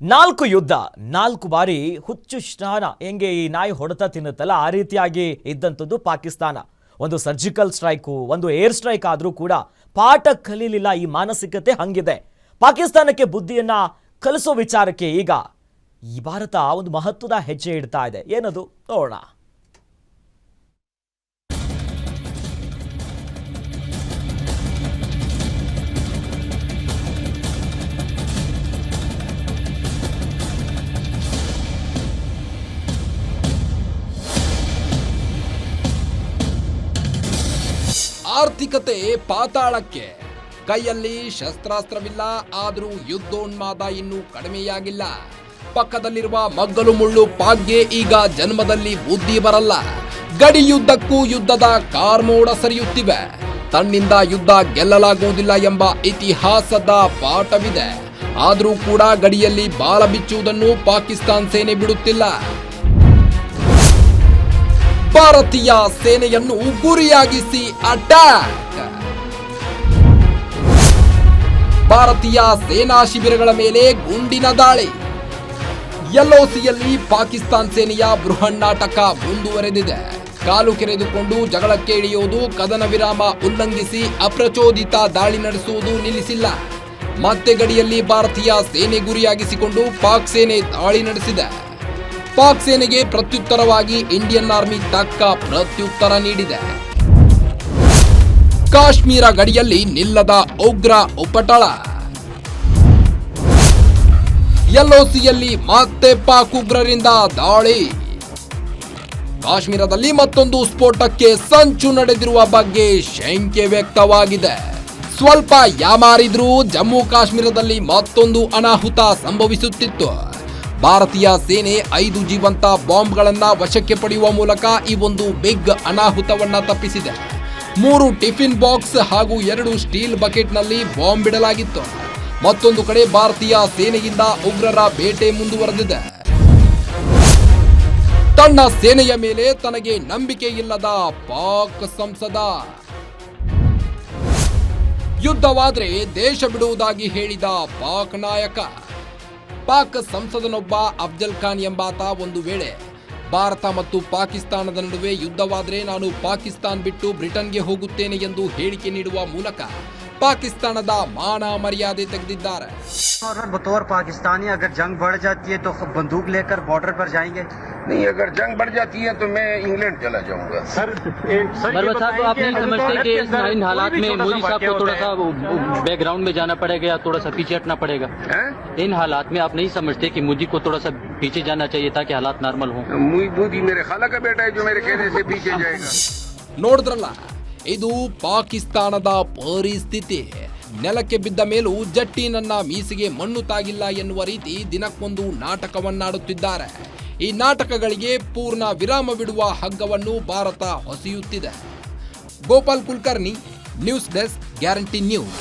ನಾಲ್ಕು ಯುದ್ಧ, ನಾಲ್ಕು ಬಾರಿ ಹುಚ್ಚು ಸ್ನಾನ ಹೆಂಗೆ ಈ ನಾಯಿ ಹೊಡೆತ ತಿನ್ನುತ್ತಲ್ಲ, ಆ ರೀತಿಯಾಗಿ ಇದ್ದಂಥದ್ದು ಪಾಕಿಸ್ತಾನ. ಒಂದು ಸರ್ಜಿಕಲ್ ಸ್ಟ್ರೈಕು, ಒಂದು ಏರ್ ಸ್ಟ್ರೈಕ್ ಆದರೂ ಕೂಡ ಪಾಠ ಕಲೀಲಿಲ್ಲ, ಈ ಮಾನಸಿಕತೆ ಹಂಗಿದೆ. ಪಾಕಿಸ್ತಾನಕ್ಕೆ ಬುದ್ಧಿಯನ್ನು ಕಲಿಸೋ ವಿಚಾರಕ್ಕೆ ಈಗ ಈ ಭಾರತ ಒಂದು ಮಹತ್ವದ ಹೆಜ್ಜೆ ಇಡ್ತಾ ಇದೆ. ಏನದು? ನೋಡೋಣ. ಆರ್ಥಿಕತೆ ಪಾತಾಳಕ್ಕೆ. ಕೈಯಲ್ಲಿ ಶಸ್ತ್ರಾಸ್ತ್ರವಿಲ್ಲ, ಆದರೂ ಯುದ್ಧೋನ್ಮಾದ ಇನ್ನೂ ಕಡಿಮೆಯಾಗಿಲ್ಲ. ಪಕ್ಕದಲ್ಲಿರುವ ಮಗ್ಗಲು ಮುಳ್ಳು ಪಾಗ್ಗೆ ಈಗ ಜನ್ಮದಲ್ಲಿ ಬುದ್ಧಿ ಬರಲ್ಲ. ಗಡಿ ಯುದ್ಧಕ್ಕೂ ಯುದ್ಧದ ಕಾರ್ಮೋಡ ಸರಿಯುತ್ತಿವೆ. ತನ್ನಿಂದ ಯುದ್ಧ ಗೆಲ್ಲಲಾಗುವುದಿಲ್ಲ ಎಂಬ ಇತಿಹಾಸದ ಪಾಠವಿದೆ. ಆದರೂ ಕೂಡ ಗಡಿಯಲ್ಲಿ ಬಾಲ ಬಿಚ್ಚುವುದನ್ನು ಪಾಕಿಸ್ತಾನ್ ಸೇನೆ ಬಿಡುತ್ತಿಲ್ಲ. ಭಾರತೀಯ ಸೇನೆಯನ್ನು ಗುರಿಯಾಗಿಸಿ ಅಟ್ಯಾಕ್ ಭಾರತೀಯ ಸೇನಾ ಶಿಬಿರಗಳ ಮೇಲೆ ಗುಂಡಿನ ದಾಳಿ. ಎಲ್ಒಸಿಯಲ್ಲಿ ಪಾಕಿಸ್ತಾನ್ ಸೇನೆಯ ಬೃಹನ್ನಾಟಕ ಮುಂದುವರೆದಿದೆ. ಕಾಲು ಕೆರೆದುಕೊಂಡು ಜಗಳಕ್ಕೆ ಇಳಿಯುವುದು ಕದನ ವಿರಾಮ ಉಲ್ಲಂಘಿಸಿ ಅಪ್ರಚೋದಿತ ದಾಳಿ ನಡೆಸುವುದು ನಿಲ್ಲಿಸಿಲ್ಲ. ಮತ್ತೆ ಗಡಿಯಲ್ಲಿ ಭಾರತೀಯ ಸೇನೆ ಗುರಿಯಾಗಿಸಿಕೊಂಡು ಪಾಕ್ ಸೇನೆ ದಾಳಿ ನಡೆಸಿದೆ. ಪಾಕ್ ಸೇನೆಗೆ ಪ್ರತ್ಯುತ್ತರವಾಗಿ ಇಂಡಿಯನ್ ಆರ್ಮಿ ತಕ್ಕ ಪ್ರತ್ಯುತ್ತರ ನೀಡಿದೆ. ಕಾಶ್ಮೀರ ಗಡಿಯಲ್ಲಿ ನಿಲ್ಲದ ಉಗ್ರ ಉಪಟಳ. ಎಲ್ಒಸಿಯಲ್ಲಿ ಮತ್ತೆ ಪಾಕ್ ಉಗ್ರರಿಂದ ದಾಳಿ. ಕಾಶ್ಮೀರದಲ್ಲಿ ಮತ್ತೊಂದು ಸ್ಫೋಟಕ್ಕೆ ಸಂಚು ನಡೆದಿರುವ ಬಗ್ಗೆ ಶಂಕೆ ವ್ಯಕ್ತವಾಗಿದೆ. ಸ್ವಲ್ಪ ಯಾಮಾರಿದ್ರೂ ಜಮ್ಮು ಕಾಶ್ಮೀರದಲ್ಲಿ ಮತ್ತೊಂದು ಅನಾಹುತ ಸಂಭವಿಸುತ್ತಿತ್ತು. ಭಾರತೀಯ ಸೇನೆ ಐದು ಜೀವಂತ ಬಾಂಬ್ಗಳನ್ನ ವಶಕ್ಕೆ ಪಡೆಯುವ ಮೂಲಕ ಈ ಒಂದು ಬಿಗ್ ಅನಾಹುತವನ್ನ ತಪ್ಪಿಸಿದೆ. ಮೂರು ಟಿಫಿನ್ ಬಾಕ್ಸ್ ಹಾಗೂ ಎರಡು ಸ್ಟೀಲ್ ಬಕೆಟ್ನಲ್ಲಿ ಬಾಂಬ್ ಬಿಡಲಾಗಿತ್ತು ಮತ್ತೊಂದು ಕಡೆ ಭಾರತೀಯ ಸೇನೆಯಿಂದ ಉಗ್ರರ ಬೇಟೆ ಮುಂದುವರೆದಿದೆ. ತನ್ನ ಸೇನೆಯ ಮೇಲೆ ತನಗೆ ನಂಬಿಕೆ ಇಲ್ಲದ ಪಾಕ್ ಸಂಸದ. ಯುದ್ಧವಾದರೆ ದೇಶ ಬಿಡುವುದಾಗಿ ಹೇಳಿದ ಪಾಕ್ ನಾಯಕ. ಪಾಕ್ ಸಂಸದನೊಬ್ಬ ಅಫ್ಜಲ್ ಖಾನ್ ಎಂಬಾತ ಒಂದು ವೇಳೆ ಭಾರತ ಮತ್ತು ಪಾಕಿಸ್ತಾನದ ನಡುವೆ ಯುದ್ಧವಾದ್ರೆ ನಾನು ಪಾಕಿಸ್ತಾನ್ ಬಿಟ್ಟು ಬ್ರಿಟನ್ಗೆ ಹೋಗುತ್ತೇನೆ ಎಂದು ಹೇಳಿಕೆ ನೀಡುವ ಮೂಲಕ ಪಾಕಿಸ್ತಾನದ ಮಾನ ಮರ್ಯಾದೆ ತೆಗೆದಿದ್ದಾರೆ और बतौर पाकिस्तानी अगर जंग बढ़ जाती है तो बंदूक लेकर बॉर्डर पर जाएंगे नहीं अगर जंग बढ़ जाती है तो मैं इंग्लैंड चला जाऊंगा सर बरवा साहब आप नहीं समझते कि इस इन हालात में मोदी साहब को थोड़ा सा बैकग्राउंड में जाना पड़ेगा या थोड़ा सा पीछे हटना पड़ेगा हैं? इन हालात में आप नहीं समझते कि मोदी को थोड़ा सा पीछे जाना चाहिए ताकि हालात नॉर्मल हों मुई बूदी मेरे खाला का बेटा है जो मेरे कहने से पीछे जाएगा ನೋಡಿದ್ರಲ್ಲ ಇದು ಪಾಕಿಸ್ತಾನದ ಪರಿಸ್ಥಿತಿ ನೆಲಕ್ಕೆ ಬಿದ್ದ ಮೇಲೂ ಜಟ್ಟಿ ನನ್ನ ಮೀಸಿಗೆ ಮಣ್ಣು ತಾಗಿಲ್ಲ ಎನ್ನುವ ರೀತಿ ದಿನಕ್ಕೊಂದು ನಾಟಕವನ್ನಾಡುತ್ತಿದ್ದಾರೆ ಈ ನಾಟಕಗಳಿಗೆ ಪೂರ್ಣ ವಿರಾಮ ಬಿಡುವ ಹಗ್ಗವನ್ನು Bharat ಹೊಸೆಯುತ್ತಿದೆ. Gopal Kulkarni news desk guarantee news.